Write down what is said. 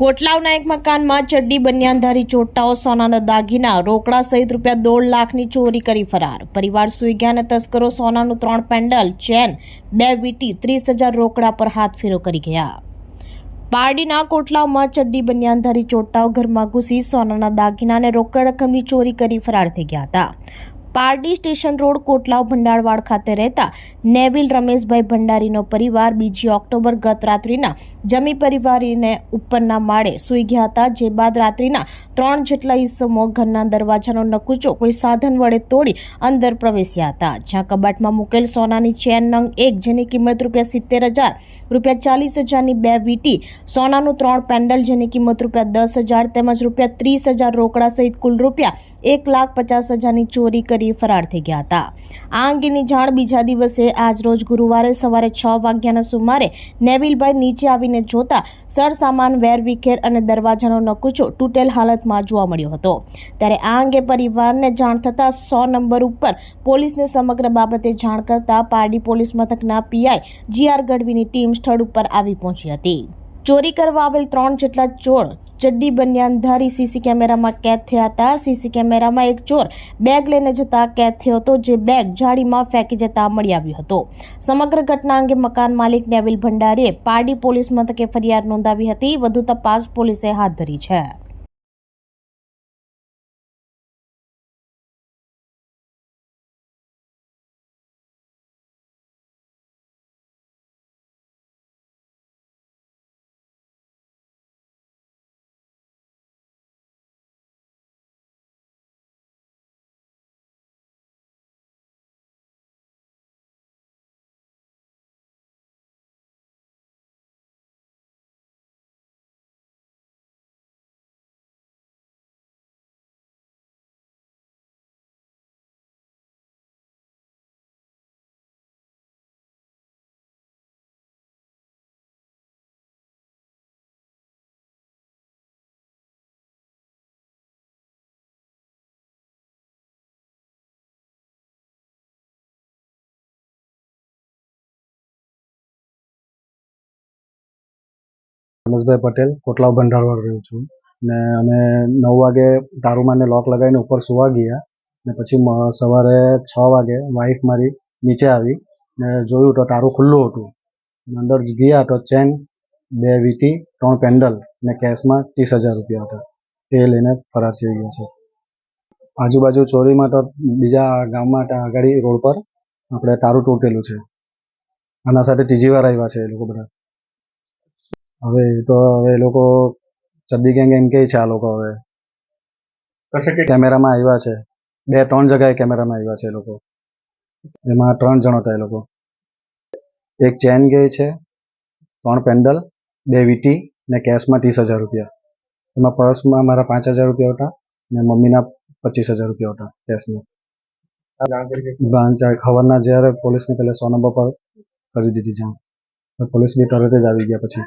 કોટલાવના એક મકાનમાં ચડ્ડી બન્યાનધારી ચોટ્ટાઓ સોનાના દાગીના, રોકડા સહિત રૂપિયા દોઢ લાખની ચોરી કરી ફરાર. પરિવાર સુઈ ગયા અને તસ્કરો સોનાનું ત્રણ પેન્ડલ, ચેન, બે વીટી, ત્રીસ હજાર રોકડા પર હાથ ફેરો કરી ગયા. પારડીના કોટલાવમાં ચડ્ડી બન્યાનધારી ચોટ્ટાઓ ઘરમાં ઘૂસી સોનાના દાગીના અને રોકડ રકમની ચોરી કરી ફરાર થઈ ગયા હતા. પારડી સ્ટેશન રોડ, કોટલાવ ભંડારવાડ ખાતે રહેતા નેવિલ રમેશભાઈ ભંડારીનો પરિવાર બીજી ઓક્ટોબર ગત રાત્રિના જમી પરિવારીને ઉપરના માળે સૂઈ ગયા હતા. જે બાદ રાત્રિના ત્રણ જેટલા ઈસમો ઘરના દરવાજાનો નકુચો કોઈ સાધન વડે તોડી અંદર પ્રવેશ્યા હતા. જ્યાં કબાટમાં મૂકેલ સોનાની ચેન નંગ એક, જેની કિંમત રૂપિયા સિત્તેર હજાર, રૂપિયા ચાલીસ હજારની બે વીટી, સોનાનું ત્રણ પેન્ડલ, જેની કિંમત રૂપિયા દસ હજાર તેમજ રૂપિયા ત્રીસ હજાર રોકડા સહિત કુલ રૂપિયા એક લાખ પચાસ હજારની ચોરી કરી ફરાર થઈ ગયા હતા. આ અંગેની જાણ બીજા દિવસે આજરોજ ગુરુવારે સવારે છ વાગ્યાના સુમારે નેવિલભાઈ નીચે આવીને જોતા સરસામાન વેર વેરવિખેર અને દરવાજાનો નકુચો તૂટેલ હાલતમાં જોવા મળ્યો હતો. ત્યારે આ અંગે પરિવારને જાણ થતાં સો નંબર ઉપર પોલીસને સમગ્ર બાબતે જાણ કરતા પારડી પોલીસ મથકના પીઆઈ જીઆર ગઢવીની ટીમ સ્થળ ઉપર આવી પહોંચી હતી. ચોરી કરવા આવેલ ત્રણ જેટલા ચોર ચડ્ડી બન્યાનધારી સીસી કેમેરામાં કેદ થયા હતા. સીસી કેમેરામાં એક ચોર બેગ લઈને જતા કેદ થયો હતો, જે બેગ જાળીમાં ફેંકી જતા મળી આવ્યો હતો. સમગ્ર ઘટના અંગે મકાન માલિક નેવિલ ભંડારીએ પારડી પોલીસ મથકે ફરિયાદ નોંધાવી હતી. વધુ તપાસ પોલીસે હાથ ધરી છે. રમેશભાઈ પટેલ, કોટલાવ ભંડારવાડ રહ્યું છું. ને અમે નવ વાગે દારૂમાંને લોક લગાવીને ઉપર સુવા ગયા. ને પછી સવારે છ વાગે વાઈફ મારી નીચે આવી ને જોયું તો તારું ખુલ્લું હતું. અંદર ગયા તો ચેન બે વીટી, ત્રણ પેન્ડલ ને કેશમાં ત્રીસ હજાર રૂપિયા હતા. તે લઈને ફરાર થઈ ગયા છે. આજુબાજુ ચોરીમાં તો બીજા ગામમાં આગળ રોડ પર આપણે તારું તૂટેલું છે. આના સાથે ત્રીજી વાર આવ્યા છે એ લોકો બધા. હવે એ તો હવે એ લોકો ચડ્ડી ગેંગ એમ કહે છે આ લોકો હવે. કેમેરામાં આવ્યા છે. બે ત્રણ જગ્યાએ કેમેરામાં આવ્યા છે એ લોકો. એમાં ત્રણ જણ હતા એ લોકો. એક ચેન ગઈ છે ત્રણ પેન્ડલ બે વીટી ને કેશમાં ત્રીસ હજાર રૂપિયા. એમાં પર્સમાં મારા પાંચ હજાર રૂપિયા હતા ને મમ્મીના પચીસ હજાર રૂપિયા હતા કેશમાં. બ્રાન્ચ ખબરના જ્યારે પોલીસને પહેલાં સો નંબર પર કરી દીધી જાણ. પોલીસ બી તરત જ આવી ગયા પછી.